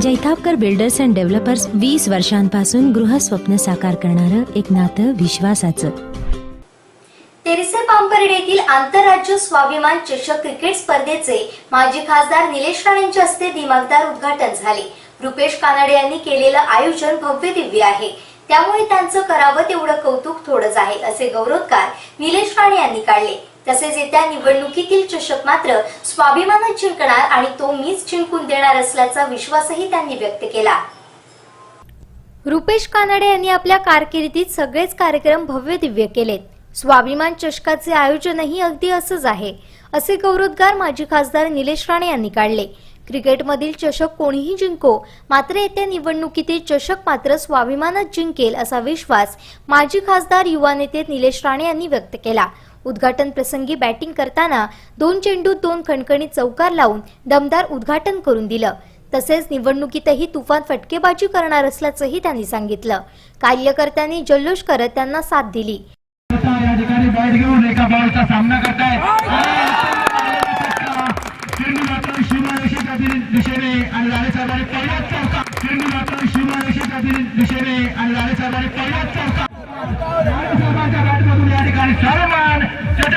Jaitapkar builders and developers वीस वर्षांपासून गृहस्वप्न साकार करणारं एक नातं विश्वासाचं. तेरसे पांपर्डे येथील आंतरराज्य स्वाभिमान चषक क्रिकेट स्पर्धेचे माजी खासदार निलेश राणेंच्या हस्ते दिमागदार उद्घाटन झाले. रुपेश कानडे यांनी केलेलं आयोजन भव्य दिव्य आहे. त्यामुळे त्यांचं करावं तेवढं कौतुक थोडंच आहे असे गौरवोद्गार निलेश राणे यांनी काढले. तसेच येत्या निवडणुकीतील चषक मात्र स्वाभिमानच जिंकणार आणि तो मीच जिंकून देणार असल्याचा विश्वासही त्यांनी व्यक्त केला. रुपेश कानडे यांनी आपल्या कारकिर्दीत सगळेच कार्यक्रम भव्य दिव्य केलेत. स्वाभिमान चषकाचे आयोजनही अगदी असंच आहे असे गौरवोद्गार माजी खासदार निलेश राणे यांनी काढले. क्रिकेटमधील चषक कोणीही जिंको मात्र येत्या निवडणुकीतील चषक मात्र स्वाभिमानच जिंकेल असा विश्वास माजी खासदार युवा नेते निलेश राणे यांनी व्यक्त केला. उद्घाटन प्रसंगी बॅटिंग करताना दोन चेंडूत दोन खणखणीत चौकार लावून दमदार उद्घाटन करून दिलं. तसेच निवडणुकीतही तुफान फटकेबाजी करणार असल्याचंही त्यांनी सांगितलं. कार्यकर्त्यांनी जल्लोष करत त्यांना साथ दिली. या ठिकाणी बॅट घेऊन एका बॉलचा सामना दिशेने आणि लाले साहेबांनी पहिलाच चौका चेंडू मात्र शिवरेषेच्या दिशेने आणि पहिलाच चौका साहेबांच्या बॅटमधून या ठिकाणी या ठिकाणी सर्व बसत असतील तर यावेळी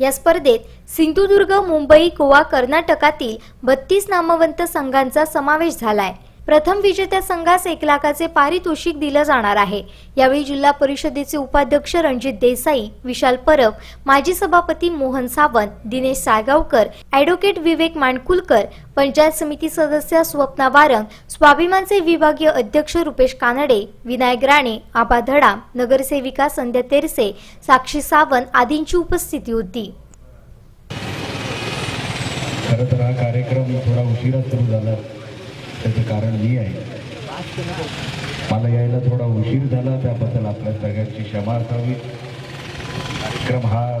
या स्पर्धेत सिंधुदुर्ग मुंबई गोवा कर्नाटकातील बत्तीस नामवंत संघांचा समावेश झालाय. प्रथम विजेत्या संघास एक लाखाचे पारितोषिक दिलं जाणार आहे. यावेळी जिल्हा परिषदेचे उपाध्यक्ष रणजित देसाई विशाल परब माजी सभापती मोहन सावंत दिनेश साळगावकर ॲडव्होकेट विवेक मांडकुलकर पंचायत समिती सदस्य स्वप्ना वारंग स्वाभिमानचे विभागीय अध्यक्ष रुपेश कानडे विनायक राणे आबा धडा नगरसेविका संध्या तेरसे साक्षी सावंत आदींची उपस्थिती होती. खरं तर हा कार्यक्रम थोडा उशिरा सुरू झाला. त्याचं कारण मी आहे. मला यायला थोडा उशीर झाला त्याबद्दल आपल्या सगळ्यांची क्षमा असावी. कार्यक्रम हा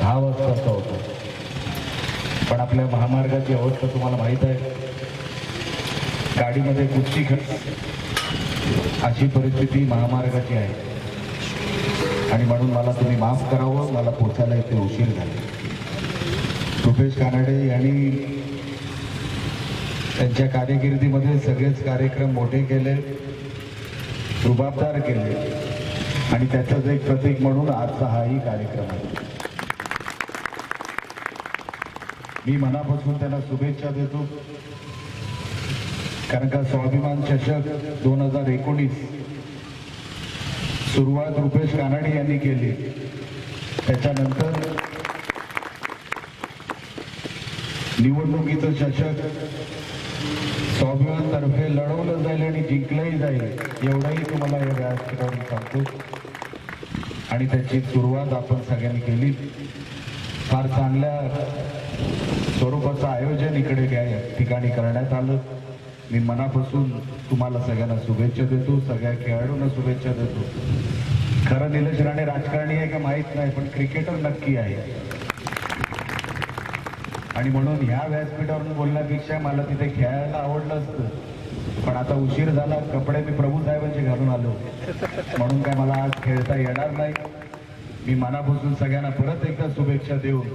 दहा वाजताचा होता. पण आपल्या महामार्गाची अवस्था तुम्हाला माहीत आहे. गाडीमध्ये कुठची खट. अशी परिस्थिती महामार्गाची आहे. आणि म्हणून मला तुम्ही माफ करावं. मला पोचायला इथे उशीर झाला. रुपेश कानडे यांनी त्यांच्या कार्यकिर्दीमध्ये सगळेच कार्यक्रम मोठे केले रुबाबदार केले. आणि त्याचंच एक प्रतीक म्हणून आजचा हाही कार्यक्रम आहे. मी मनापासून त्यांना शुभेच्छा देतो. कारण का स्वाभिमान चषक दोन हजार एकोणीस सुरुवात रुपेश कानडे यांनी केली. त्याच्यानंतर निवडणुकीचं चषक स्वाभिमानतर्फे लढवलं जाईल आणि जिंकलंही जाईल एवढंही तुम्हाला या व्यासपीठावरून सांगतो. आणि त्याची सुरुवात आपण सगळ्यांनी केली. फार चांगल्या स्वरूपाचं आयोजन इकडे घ्या या ठिकाणी करण्यात आलं. मी मनापासून तुम्हाला सगळ्यांना शुभेच्छा देतो सगळ्या खेळाडूंना शुभेच्छा देतो. खरं निलेश राणे राजकारणी आहे का माहीत नाही पण क्रिकेटर नक्की आहे. आणि म्हणून ह्या व्यासपीठावरून बोलण्यापेक्षा मला तिथे खेळायला आवडलं असतं. पण आता उशीर झाला कपडे मी प्रभू साहेबांचे घालून आलो. म्हणून काय मला आज खेळता येणार नाही. मी मनापासून सगळ्यांना परत एकदा शुभेच्छा देऊन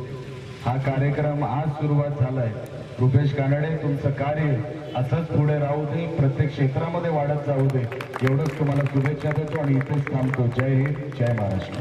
हा कार्यक्रम आज सुरुवात झालाय. रुपेश कानडे तुमचं कार्य असंच पुढे राहू दे प्रत्येक क्षेत्रामध्ये वाढत जाऊ दे. एवढंच तुम्हाला शुभेच्छा देतो आणि इथेच थांबतो. जय हिंद जय महाराष्ट्र.